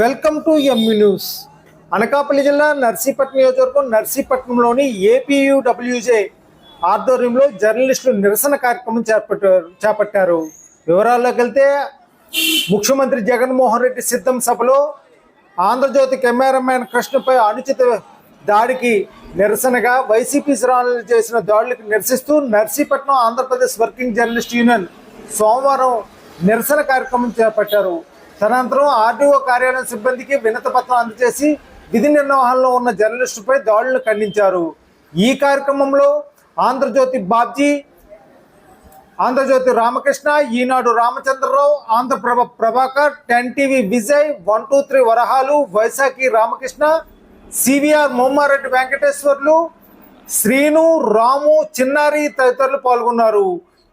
Welcome to ME news Anakapalli జిల్లా నర్సీపట్నం నియోజకవర్గం నర్సీపట్నంలోని APUWJ ఆధ్వర్యంలో జర్నలిస్టులు నిరసన కార్యక్రమం చేపట్టారు చేపట్టారు. వివరాల్లోకి వెళ్తే ముఖ్యమంత్రి జగన్మోహన్ రెడ్డి సిద్ధం సభలో ఆంధ్రజ్యోతి కెమెరామ్యాన్ కృష్ణపై అనుచిత దాడికి నిరసనగా వైసీపీ శ్రాలు చేసిన దాడులకు నిరసిస్తూ Narsipatnam Andhra Pradesh working journalist union సోమవారం నిరసన కార్యక్రమం చేపట్టారు. తదనంతరం ఆర్డీఓ కార్యాలయం సిబ్బందికి వినతపత్రం అందజేసి విధి నిర్వహణలో ఉన్న జర్నలిస్టుపై దాడులను ఖండించారు. ఈ కార్యక్రమంలో Andhra Jyothi Babji Andhra Jyothi Ramakrishna Eenadu Ramachandra Rao Andhra Prabha Prabhakar ten TV Vijay one two three Varahalu Vaisakhi Ramakrishna CVR Momareddy Venkateswarlu Srinu Ramu Chinnari తదితరులు పాల్గొన్నారు.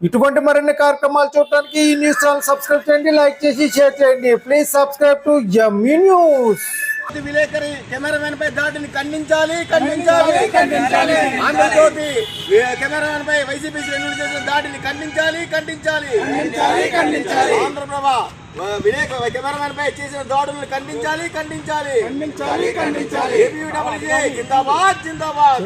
ఇటువంటి మరిన్ని కార్యక్రమాలు చూడటానికి ఈ న్యూస్ ఛానల్ సబ్స్క్రైబ్ చేయండి లైక్ చేసి share చేయండి. Please subscribe to yummy news. విలేకరి కెమెరామెన్ పై దాడిని ఖండించాలి ఖండించాలి. ఖండించాలి. ఆంధ్రజ్యోతి కెమెరామెన్ పై వైసీపీ శ్రేణులు చేసిన దాడిని ఖండించాలి ఖండించాలి. ఖండించాలి ఖండించాలి. ఆంధ్రప్రభ విలేక కెమెరామెన్ పై చేసిన దాడులను ఖండించాలి ఖండించాలి. ఖండించాలి ఖండించాలి. జిందాబాద్ జిందాబాద్.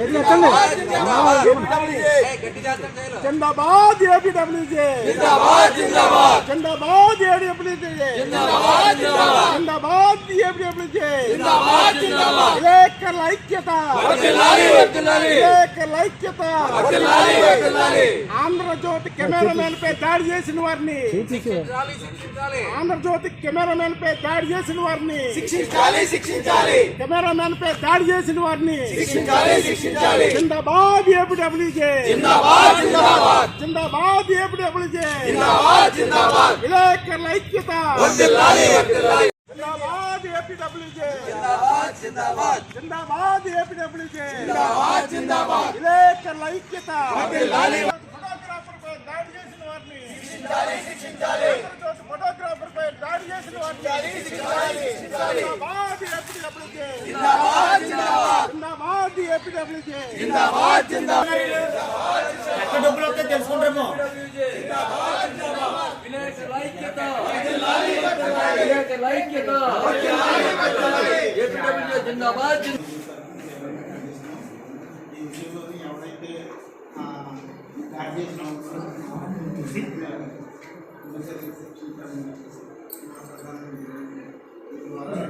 జిందాబాద్ ఏపీడబ్ల్యూజే జిందాబాద్ జిందాబాద్ జిందాబాద్. ఏపీడబ్ల్యూజే జిందాబాద్ జిందాబాద్. జిందాబాద్ ఏపీడబ్ల్యూజే జిందాబాద్ జిందాబాద్. విలేకరుల ఐక్యత విలేకరుల ఐక్యత ఆంధ్రజ్యోతి కెమెరామెన్ పై దాడి చేసిన వారిని ఆంధ్రజ్యోతి కెమెరామెన్ పై దాడి చేసిన వారిని శిక్షించాలి శిక్షించాలి కెమెరామెన్ పై దాడి చేసిన వారిని శిక్షించాలి శిక్షించాలి జిందాబాద్ ఏపీడబ్ల్యూజే జిందాబాద్ జిందాబాద్ జిందాబాద్ ఏపీడబ్ల్యూజే జిందాబాద్ జిందాబాద్ విలేకరుల ఐక్యత జిందాబాద్ ఏపీడబ్ల్యూజే జిందాబాద్ జిందాబాద్ జిందాబాద్ ఏపీడబ్ల్యూజే జిందాబాద్ జిందాబాద్ విలేకరుల ఐక్యత ఫోటోగ్రాఫర్ పై దాడి చేసిన వారిని శిక్షించాలి శిక్షించాలి ఫోటోగ్రాఫర్ పై దాడి చేసిన వారిని శిక్షించాలి జిందాబాద్ ఏపీడబ్ల్యూజే జిందాబాద్ జిందాబాద్ జిందాబాద్ ఏపీడబ్ల్యూజే జిందాబాద్ జిందాబాద్ ఎక్కడ డబ్బులు వస్తే తెలుసుకుంటాము జిందాబాద్. ఈ ఉద్యోగం ఎవరైతే ఆ, దాడి